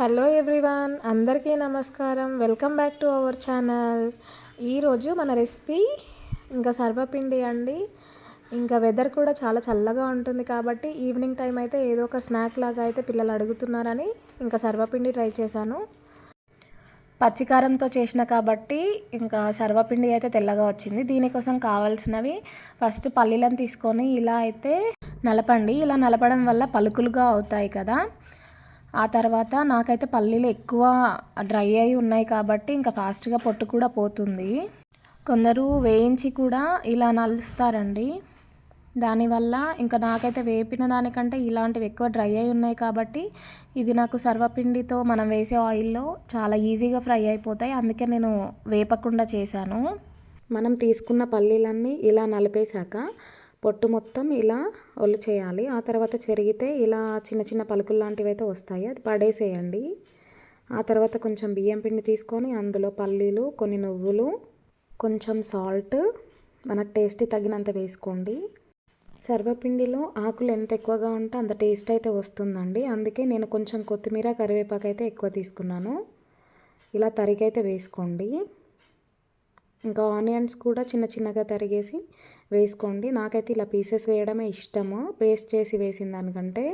Hello everyone అందరికీ నమస్కారం. Welcome back to our channel. ఈరోజు మన రెసిపీ ఇంకా సర్వపిండి అండి. ఇంకా వెదర్ కూడా చాలా చల్లగా ఉంటుంది కాబట్టి ఈవినింగ్ టైం అయితే ఏదో ఒక స్నాక్ లాగా అయితే పిల్లలు అడుగుతున్నారని ఇంకా సర్వపిండి ట్రై చేశాను. పచ్చికారంతో చేసిన కాబట్టి ఇంకా సర్వపిండి అయితే తెల్లగా వచ్చింది. దీనికోసం కావాల్సినవి ఫస్ట్ పల్లీలను తీసుకొని ఇలా అయితే నలపండి. ఇలా నలపడం వల్ల పలుకులుగా అవుతాయి కదా. ఆ తర్వాత నాకైతే పల్లీలు ఎక్కువ డ్రై అయి ఉన్నాయి కాబట్టి ఇంకా ఫాస్ట్గా పొట్టు కూడా పోతుంది. కొందరు వేయించి కూడా ఇలా నలుస్తారండి. దానివల్ల ఇంకా నాకైతే వేపిన దానికంటే ఇలాంటివి ఎక్కువ డ్రై అయి ఉన్నాయి కాబట్టి ఇది నాకు సర్వపిండితో మనం వేసే ఆయిల్లో చాలా ఈజీగా ఫ్రై అయిపోతాయి. అందుకే నేను వేపకుండా చేశాను. మనం తీసుకున్న పల్లీలన్నీ ఇలా నలిపేశాక పొట్టు మొత్తం ఇలా ఒళ్ళు చేయాలి. ఆ తర్వాత చెరిగితే ఇలా చిన్న చిన్న పలుకులు లాంటివి అయితే వస్తాయి. అది పడేసేయండి. ఆ తర్వాత కొంచెం బియ్యం పిండి తీసుకొని అందులో పల్లీలు కొన్ని నువ్వులు కొంచెం సాల్ట్ మనకు టేస్ట్ తగినంత వేసుకోండి. సర్వపిండిలో ఆకులు ఎంత ఎక్కువగా ఉంటే అంత టేస్ట్ అయితే వస్తుందండి. అందుకే నేను కొంచెం కొత్తిమీర కరివేపాకు అయితే ఎక్కువ తీసుకున్నాను. ఇలా తరిగైతే వేసుకోండి. ఇంకా ఆనియన్స్ కూడా చిన్న చిన్నగా తరిగేసి వేసుకోండి. నాకైతే ఇలా పీసెస్ వేయడమే ఇష్టము. పేస్ట్ చేసి వేసిన దానికంటే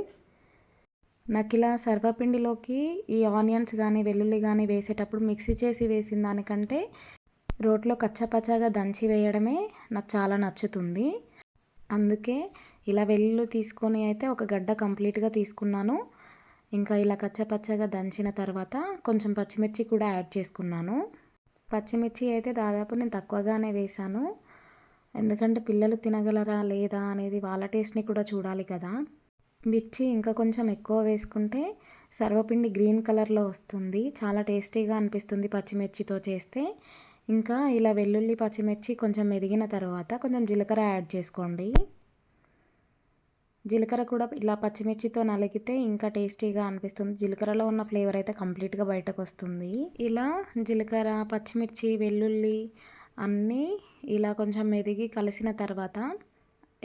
నాకు ఇలా సర్వపిండిలోకి ఈ ఆనియన్స్ కానీ వెల్లుల్లి కానీ వేసేటప్పుడు మిక్సీ చేసి వేసిన దానికంటే రోట్లో కచ్చపచ్చగా దంచి వేయడమే నాకు చాలా నచ్చుతుంది. అందుకే ఇలా వెల్లుల్లి తీసుకొని అయితే ఒక గడ్డ కంప్లీట్గా తీసుకున్నాను. ఇంకా ఇలా కచ్చపచ్చగా దంచిన తర్వాత కొంచెం పచ్చిమిర్చి కూడా యాడ్ చేసుకున్నాను. పచ్చిమిర్చి అయితే దాదాపు నేను తక్కువగానే వేశాను. ఎందుకంటే పిల్లలు తినగలరా లేదా అనేది వాళ్ళ టేస్ట్ని కూడా చూడాలి కదా. మిర్చి ఇంకా కొంచెం ఎక్కువ వేసుకుంటే సర్వపిండి గ్రీన్ కలర్లో వస్తుంది. చాలా టేస్టీగా అనిపిస్తుంది పచ్చిమిర్చితో చేస్తే. ఇంకా ఇలా వెల్లుల్లి పచ్చిమిర్చి కొంచెం మెదిగిన తర్వాత కొంచెం జీలకర్ర యాడ్ చేసుకోండి. జీలకర్ర కూడా ఇలా పచ్చిమిర్చితో నలిగితే ఇంకా టేస్టీగా అనిపిస్తుంది. జీలకర్రలో ఉన్న ఫ్లేవర్ అయితే కంప్లీట్గా బయటకు వస్తుంది ఇలా జీలకర్ర పచ్చిమిర్చి వెల్లుల్లి అన్నీ ఇలా కొంచెం మెదిగి కలిసిన తర్వాత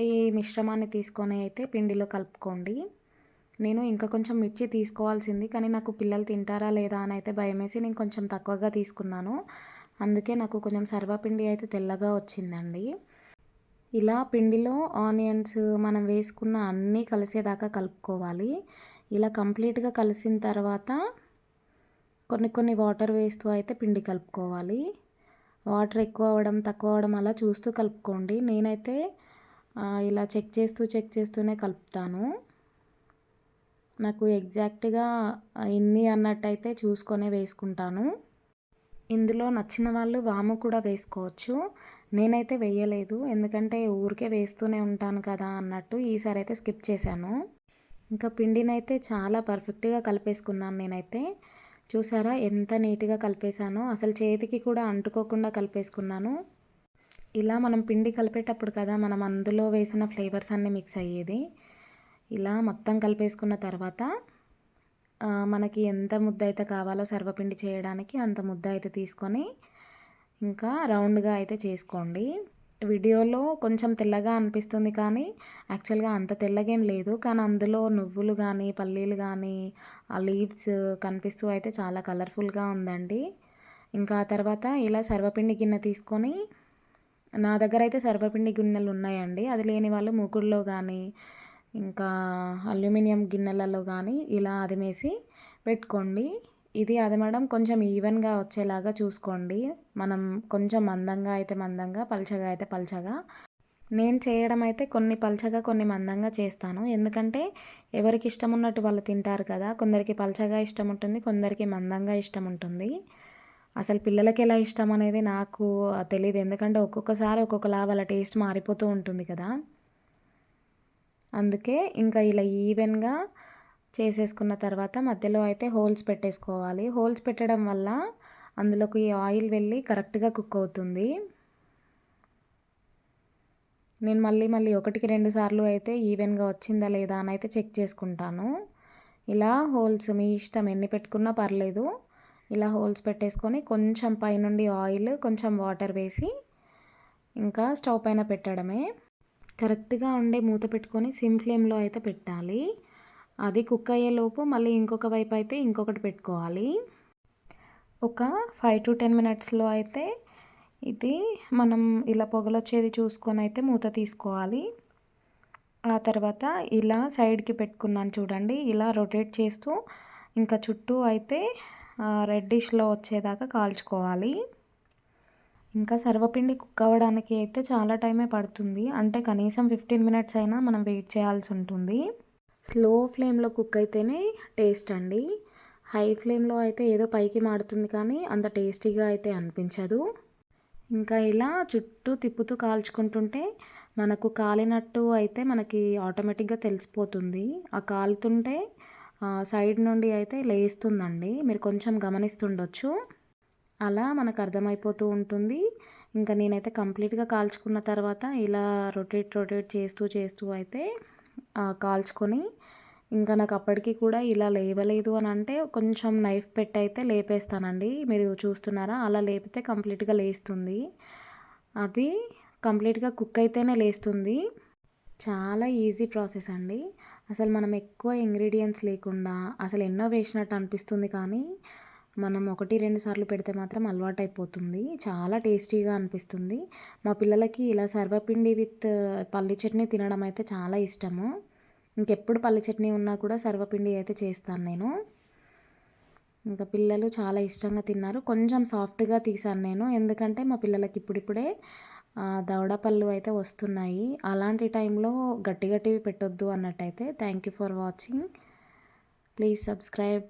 ఈ మిశ్రమాన్ని తీసుకొని అయితే పిండిలో కలుపుకోండి. నేను ఇంకా కొంచెం మిర్చి తీసుకోవాల్సింది కానీ నాకు పిల్లలు తింటారా లేదా అని అయితే భయమేసి నేను కొంచెం తక్కువగా తీసుకున్నాను. అందుకే నాకు కొంచెం సర్వపిండి అయితే తెల్లగా వచ్చిందండి. ఇలా పిండిలో ఆనియన్స్ మనం వేసుకున్న అన్నీ కలిసేదాకా కలుపుకోవాలి. ఇలా కంప్లీట్గా కలిసిన తర్వాత కొన్ని కొన్ని వాటర్ వేస్తూ అయితే పిండి కలుపుకోవాలి. వాటర్ ఎక్కువ అవ్వడం తక్కువ అవ్వడం అలా చూస్తూ కలుపుకోండి. నేనైతే ఇలా చెక్ చేస్తూ చెక్ చేస్తూనే కలుపుతాను. నాకు ఎగ్జాక్ట్గా ఇన్ని అన్నట్టయితే చూసుకొనే వేసుకుంటాను. ఇందులో నచ్చిన వాళ్ళు వాము కూడా వేసుకోవచ్చు. నేనైతే వేయలేదు. ఎందుకంటే ఊరికే వేస్తూనే ఉంటాను కదా అన్నట్టు ఈసారి అయితే స్కిప్ చేశాను. ఇంకా పిండినైతే చాలా పర్ఫెక్ట్గా కలిపేసుకున్నాను నేనైతే. చూసారా ఎంత నీట్గా కలిపేశానో. అసలు చేతికి కూడా అంటుకోకుండా కలిపేసుకున్నాను. ఇలా మనం పిండి కలిపేటప్పుడు కదా మనం అందులో వేసిన ఫ్లేవర్స్ అన్నీ మిక్స్ అయ్యేది. ఇలా మొత్తం కలిపేసుకున్న తర్వాత మనకి ఎంత ముద్ద అయితే కావాలో సర్వపిండి చేయడానికి అంత ముద్ద అయితే తీసుకొని ఇంకా రౌండ్గా అయితే చేసుకోండి. వీడియోలో కొంచెం తెల్లగా అనిపిస్తుంది కానీ యాక్చువల్గా అంత తెల్లగా ఏం లేదు. కానీ అందులో నువ్వులు కానీ పల్లీలు కానీ ఆ లీవ్స్ కనిపిస్తూ అయితే చాలా కలర్ఫుల్గా ఉందండి. ఇంకా తర్వాత ఇలా సర్వపిండి గిన్నె తీసుకొని నా దగ్గర అయితే సర్వపిండి గిన్నెలు ఉన్నాయండి. అది లేని వాళ్ళు మూకుడులో కానీ ఇంకా అల్యూమినియం గిన్నెలలో కానీ ఇలా అదిమేసి పెట్టుకోండి. ఇది అదమడం కొంచెం ఈవెన్గా వచ్చేలాగా చూసుకోండి. మనం కొంచెం మందంగా అయితే మందంగా పల్చగా అయితే పల్చగా. నేను చేయడం అయితే కొన్ని పల్చగా కొన్ని మందంగా చేస్తాను. ఎందుకంటే ఎవరికి ఇష్టం ఉన్నట్టు వాళ్ళు తింటారు కదా కొందరికి పల్చగా ఇష్టం ఉంటుంది కొందరికి మందంగా ఇష్టం ఉంటుంది. అసలు పిల్లలకి ఎలా ఇష్టం అనేది నాకు తెలియదు. ఎందుకంటే ఒక్కొక్కసారి ఒక్కొక్కలా వాళ్ళ టేస్ట్ మారిపోతూ ఉంటుంది కదా. అందుకే ఇంకా ఇలా ఈవెన్గా చేసేసుకున్న తర్వాత మధ్యలో అయితే హోల్స్ పెట్టేసుకోవాలి. హోల్స్ పెట్టడం వల్ల అందులోకి ఆయిల్ వెళ్ళి కరెక్ట్గా కుక్ అవుతుంది. నేను మళ్ళీ మళ్ళీ ఒకటికి రెండు సార్లు అయితే ఈవెన్గా వచ్చిందా లేదా అని అయితే చెక్ చేసుకుంటాను. ఇలా హోల్స్ మీ ఇష్టం ఎన్ని పెట్టుకున్నా పర్లేదు. ఇలా హోల్స్ పెట్టేసుకొని కొంచెం పైనుండి ఆయిల్ కొంచెం వాటర్ వేసి ఇంకా స్టవ్ పైన పెట్టడమే. కరెక్ట్గా ఉండే మూత పెట్టుకొని సిమ్ ఫ్లేమ్లో అయితే పెట్టాలి. అది కుక్ అయ్యేలోపు మళ్ళీ ఇంకొక వైపు అయితే ఇంకొకటి పెట్టుకోవాలి. ఒక ఫైవ్ టు టెన్ మినిట్స్లో అయితే ఇది మనం ఇలా పొగలొచ్చేది చూసుకొని అయితే మూత తీసుకోవాలి. ఆ తర్వాత ఇలా సైడ్కి పెట్టుకున్నాను చూడండి ఇలా రొటేట్ చేస్తూ ఇంకా చుట్టూ అయితే రెడ్డిష్లో వచ్చేదాకా కాల్చుకోవాలి. ఇంకా సర్వపిండి కుక్ అవ్వడానికి అయితే చాలా టైమే పడుతుంది. అంటే కనీసం ఫిఫ్టీన్ మినిట్స్ అయినా మనం వెయిట్ చేయాల్సి ఉంటుంది. స్లో ఫ్లేమ్లో కుక్ అయితేనే టేస్ట్ అండి. హై ఫ్లేమ్లో అయితే ఏదో పైకి మాడుతుంది కానీ అంత టేస్టీగా అయితే అనిపించదు. ఇంకా ఇలా చుట్టూ తిప్పుతూ కాల్చుకుంటుంటే మనకు కాలినట్టు అయితే మనకి ఆటోమేటిక్గా తెలిసిపోతుంది. ఆ కాలుతుంటే సైడ్ నుండి అయితే లేస్తుందండి. మీరు కొంచెం గమనిస్తుండొచ్చు. అలా మనకు అర్థమైపోతూ ఉంటుంది. ఇంకా నేనైతే కంప్లీట్గా కాల్చుకున్న తర్వాత ఇలా రొటేట్ రొటేట్ చేస్తూ చేస్తూ అయితే కాల్చుకొని ఇంకా నాకు అప్పటికి కూడా ఇలా లేవలేదు అని అంటే కొంచెం నైఫ్ పెట్టి అయితే లేపేస్తానండి. మీరు చూస్తున్నారా? అలా లేపితే కంప్లీట్గా లేస్తుంది. అది కంప్లీట్గా కుక్ అయితేనే లేస్తుంది. చాలా ఈజీ ప్రాసెస్ అండి. అసలు మనం ఎక్కువ ఇంగ్రీడియంట్స్ లేకుండా అసలు ఎన్నో వేసినట్టు అనిపిస్తుంది కానీ మనం ఒకటి రెండు సార్లు పెడితే మాత్రం అలవాటు అయిపోతుంది చాలా టేస్టీగా అనిపిస్తుంది. మా పిల్లలకి ఇలా సర్వపిండి విత్ పల్లి చట్నీ తినడం అయితే చాలా ఇష్టము. ఇంకెప్పుడు పల్లి చట్నీ ఉన్నా కూడా సర్వపిండి అయితే చేస్తాను నేను. ఇంకా పిల్లలు చాలా ఇష్టంగా తిన్నారు. కొంచెం సాఫ్ట్గా తీసాను నేను. ఎందుకంటే మా పిల్లలకి ఇప్పుడిప్పుడే దవడ పళ్ళు అయితే వస్తున్నాయి. అలాంటి టైంలో గట్టి గట్టివి పెట్టొద్దు అన్నట్టయితే thank you for watching. Please subscribe.